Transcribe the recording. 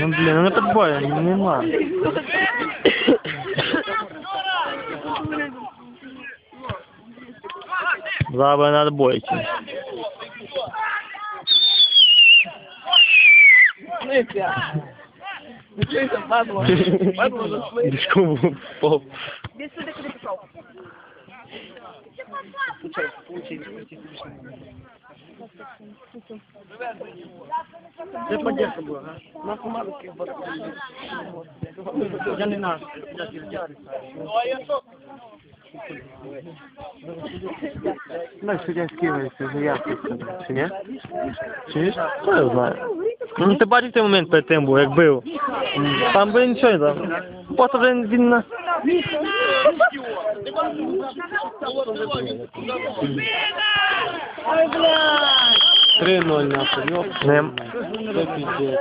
Ну, блін, ну не подбою, нема. Зараз надо бойти. Ну чуєте, падло. Падло зайшли. Дишком впав. Десь сюди, куди пішов. Де поддержка була, а? У нас команда таких Я не наш. Ну, суддя скидається, заявки, чи ні? Чуєш? Хто я знаю? Ну, ти бачив той момент перед тим був, як бив. Там би нічого не дав. Просто він, він на... Ой, блядь. 3-0 нахуй, ёп. Нем. Це пиздец.